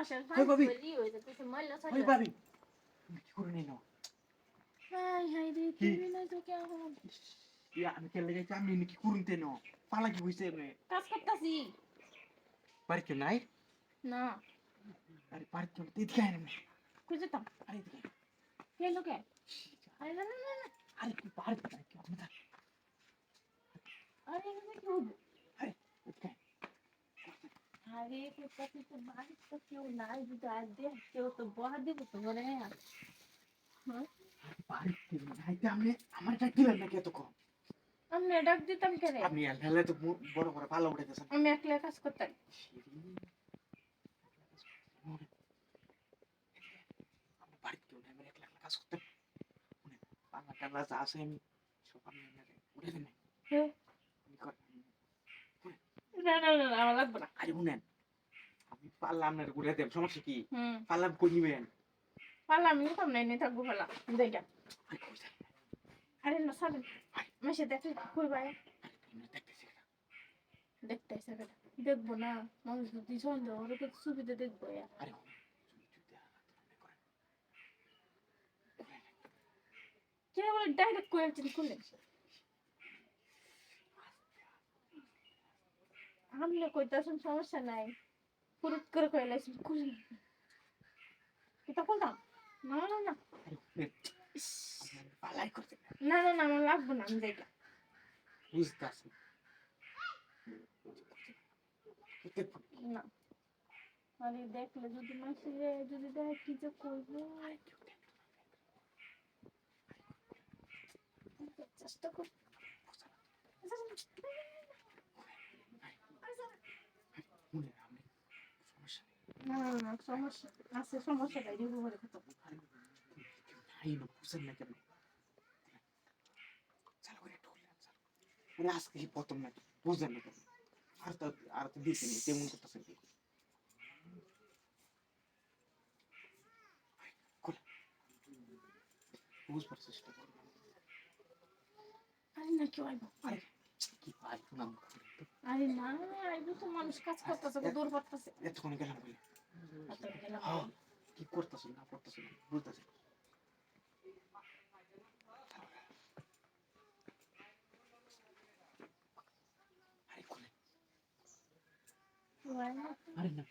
বাসার কই ভাবি? ছাড়া ভাবি কি করে নিনো হাই হাই রে কি? নাই তো কে এখন ইয়া আমি কেলে যাইতে আমি নাকি করুন তেন পালা কি হইছে এমনি কাজ করতাছি বাড়ি কেউ নাই না আরে বাড়ি কেউ নাই এদিকে আয় না কই যেতাম আরে এদিকে। কে লোকে আরে না না না আরে কি বাড়ি নাই কেউ আমি থাক আরে এখানে কি হইব আরে এদিকে আয়। আরে করতাছি তো বাড়ি তো কেউ নাই যদি আর দেখ কেউ তো বহা দিব তো বলে হ্যাঁ আরে বাড়ি কেউ নাই তে আমি আমার এটা দিলেন নাকি এত কম আমি ডাক দিতাম কে রে আপনি হেলে তো বড় বড় পালা উঠাইতেছেন আমি একলা কাজ করতাম। বাড়িতে কেউ নাই আমি একলা একলা কাজ করতে পালা টালা যা আছে আমি সব আমি উঠে দেন। হ্যাঁ। না না না না, আমার লাগবে না। আরে শুনেন পাল্লা আপনার ঘুরে দেব। সমস্যা কি? পাল্লা কই নিবেন? নিতাম না এনে থাকব পালা দেখা আরে কই যাই আরে না সাবেন মেসে দেখে কই ভাই না দেখতে গেল। দেখব না মানুষ যদি সন্দেহ ওর কত সুবিধা দেখব আরে না কে বলে ডাইরেক্ট করে আছেন খুলে আপনি কইতাছেন সমস্যা নাই। ফুরুত করে কইলাছেন খুলে এটা করলাম না না না আপনার পালাই করতে না না না না আমার লাগবো না আমি দেখলাম বুঝতেছি দেখব না আরে দেখলে যদি মাসে যদি দেখে কি যে করব চেষ্টা কর শুনেন আপনি সমস্যা নেই না না না সমস্যা আছে সমস্যা নাই রিভু করে কথা আরে নাই না বুঝেন না কেন চালু করে একটু খুললেন চালু মানে আজকে প্রথম নাকি বুঝলেন না আর তো আর তো দিতে নেই তেমন করতেছেন কি বুঝবার চেষ্টা করুন আরে না এতক্ষণ গেলাম বলে অত গেলাম হ্যাঁ কি করতেছেন না করতেছেন বুঝতেছেন আরে খুলে হয় না আরে না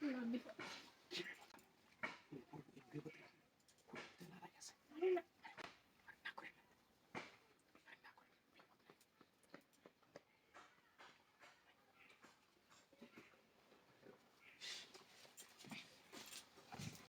Grabe.